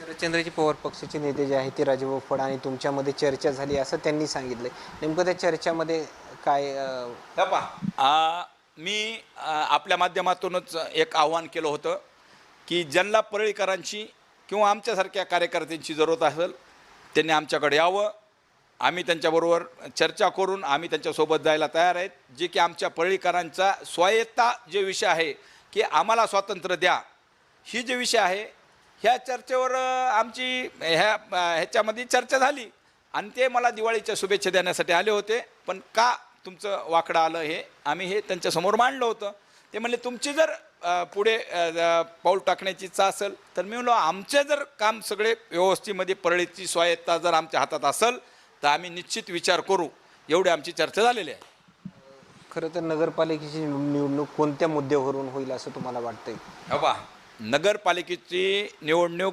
शरदचंद्रजी पवार पक्षाचे नेते जे आहेत ते राजभाऊ फड आणि तुमच्यामध्ये चर्चा झाली असं त्यांनी सांगितलंय. नेमकं त्या चर्चामध्ये काय पहा आ, मी आपल्या माध्यमातूनच एक आव्हान केलं होतं की ज्यांना परळीकरांची किंवा आमच्यासारख्या कार्यकर्त्यांची जरूरत असेल त्यांनी आमच्याकडे यावं. आम्ही त्यांच्याबरोबर चर्चा करून आम्ही त्यांच्यासोबत जायला तयार आहेत. जे की आमच्या परळीकरांचा स्वायत्ता जे विषय आहे की आम्हाला स्वातंत्र्य द्या. ही जे विषय आहे ह्या चर्चेवर आमची ह्या ह्याच्यामध्ये चर्चा झाली. आणि ते मला दिवाळीच्या शुभेच्छा देण्यासाठी आले होते. पण का तुमचं वाकडं आलं हे? आम्ही हे त्यांच्यासमोर मांडलं होतं. ते म्हणले तुमची जर पुढे पाऊल टाकण्याची इच्छा असेल तर मी म्हणलो आमचे जर काम सगळे व्यवस्थेमध्ये परळीची स्वायत्ता जर आमच्या हातात असेल तर आम्ही निश्चित विचार करू. एवढी आमची चर्चा झालेली आहे. खरं तर नगरपालिकेची निवडणूक कोणत्या मुद्द्यावरून होईल असं तुम्हाला वाटतंय? हो बा नगरपालिकेची निवडणूक